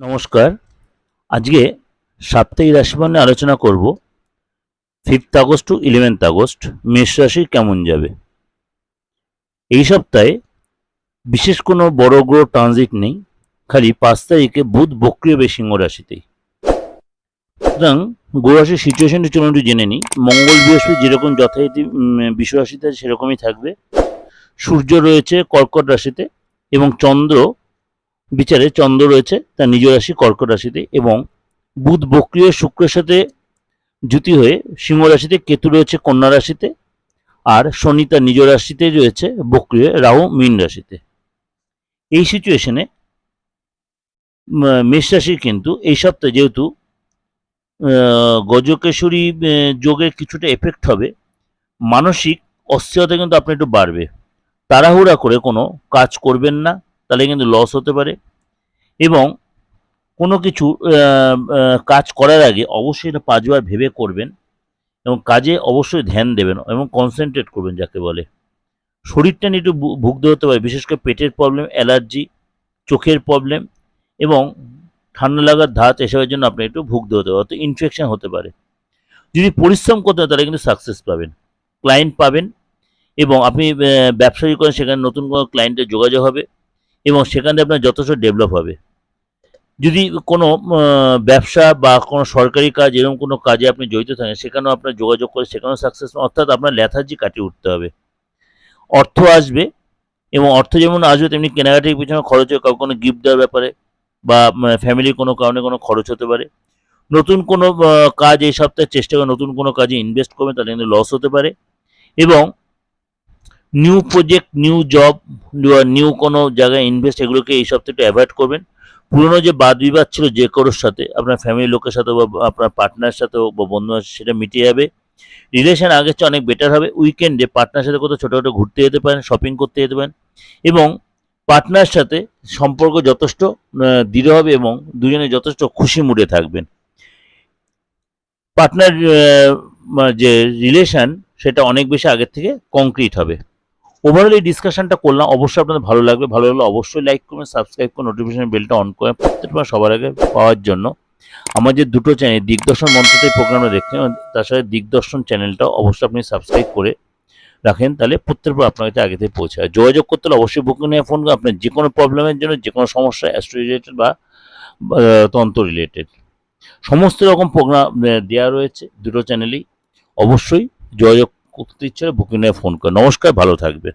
নমস্কার। আজকে সাপ্তাহিক রাশিফল নিয়ে আলোচনা করব। Fifth August to eleventh August মেষ রাশি কেমন যাবে? এই সপ্তাহে বিশেষ কোনো বড় গ্রহ ট্রানজিট নেই, খালি পাঁচ তারিখে বুধ বক্রিয় বে সিংহ রাশিতেই। সুতরাং গোরাশির সিচুয়েশনটি চলুন একটু জেনে নিই। মঙ্গল, বৃহস্পতি যেরকম যথারীতি বিশ্ব রাশিতে সেরকমই থাকবে। সূর্য রয়েছে কর্কট রাশিতে এবং চন্দ্র বিচারে চন্দ্র রয়েছে, তার নিজ রাশি কর্কট রাশিতে এবং বুধ বক্রিয় শুক্রের সাথে জুতি হয়ে সিংহ রাশিতে কেতু রয়েছে কন্যা রাশিতে আর শনি তার নিজ রাশিতে রয়েছে বক্রিয় রাহু মীন রাশিতে। এই সিচুয়েশনে মেষ রাশির কিন্তু এই সপ্তাহে যেহেতু গজকেশরী যোগের কিছুটা এফেক্ট হবে, মানসিক অস্থিরতা কিন্তু আপনার একটু বাড়বে। তাড়াহুড়া করে কোনো কাজ করবেন না। তাহলে কিন্তু লস হতে পারে। এবং কোনো কিছু কাজ করার আগে অবশ্যই এটা পাঁচবার ভেবে করবেন এবং কাজে অবশ্যই ধ্যান দেবেন এবং কনসেন্ট্রেট করবেন যাকে বলে। শরীরটা নিয়ে একটু ভুগতে হতে পারে, বিশেষ করে পেটের প্রবলেম অ্যালার্জি চোখের প্রবলেম এবং ঠান্ডা লাগার ধাত এসবের জন্য আপনি একটু ভুগতে হতে পারে, অর্থাৎ ইনফেকশন হতে পারে। যদি পরিশ্রম করতে হয় তাহলে কিন্তু সাকসেস পাবেন ক্লায়েন্ট পাবেন এবং আপনি ব্যবসায়ী করেন সেখানে নতুন কোনো ক্লায়েন্টের যোগাযোগ হবে। এবং সেখানে আপনার যথেষ্ট ডেভেলপ হবে। যদি কোনো ব্যবসা বা কোনো সরকারি কাজ এরকম কোনো কাজে আপনি জড়িত থাকেন, সেখানেও আপনার যোগাযোগ করে সেখানেও সাকসেস অর্থাৎ আপনার লেথার্জি কাটিয়ে উঠতে হবে। অর্থ আসবে এবং অর্থ যেমন আসবে, তেমনি কেনাকাটির পিছনে খরচ হবে কাউকে কোনো গিফট দেওয়ার ব্যাপারে বা ফ্যামিলির কোনো কারণে কোনো খরচ হতে পারে। নতুন কোনো কাজ এই সপ্তাহে চেষ্টা করে নতুন কোনো কাজে ইনভেস্ট করবেন, তাহলে কিন্তু লস হতে পারে। এবং new project new job new কোনো জায়গায় ইনভেস্ট এগুলোকে এই সব একটু অ্যাভয়েড করবেন। পুরনো যে বাদ বিবাদ ছিল যে কারোর সাথে, আপনার ফ্যামিলির লোকের সাথে বা আপনার পার্টনারের সাথে হোক বা বন্ধু সেটা মিটে যাবে। রিলেশন আগের চেয়ে অনেক বেটার হবে। উইকেন্ডে পার্টনার সাথে কোথাও ছোটো ছোটো ঘুরতে যেতে পারেন শপিং করতে যেতে পারেন এবং পার্টনার সাথে সম্পর্ক যথেষ্ট দৃঢ় হবে এবং দুজনে যথেষ্ট খুশি মুডে থাকবেন। পার্টনার যে রিলেশন সেটা অনেক বেশি আগের থেকে কংক্রিট হবে। ওভারঅল এই ডিসকাশনটা করলাম। অবশ্যই আপনাদের ভালো লাগবে। ভালো লাগলে অবশ্যই লাইক করবেন সাবস্ক্রাইব করুন নোটিফিকেশন বেলটা অন করে প্রত্যেকবার সবার আগে পাওয়ার জন্য। আমার যে দুটো চ্যানেল দিগদর্শন মন্ত্রতে প্রোগ্রামটা দেখছেন তার সাথে দিগদর্শন চ্যানেলটা অবশ্যই আপনি সাবস্ক্রাইব করে রাখেন তাহলে প্রত্যেকবার আপনার কাছে আগে থেকে পৌঁছায়। যোগাযোগ করতে হলে অবশ্যই বুকিং নিয়ে ফোন আপনার যে কোনো প্রবলেমের জন্য যে কোনো সমস্যা অ্যাস্ট্রো রিলেটেড বা, তন্ত্র রিলেটেড সমস্ত রকম প্রোগ্রাম দেওয়া রয়েছে দুটো চ্যানেলেই অবশ্যই যোগাযোগ করতে ইচ্ছে বুকিং নিয়ে ফোন করে নমস্কার ভালো থাকবে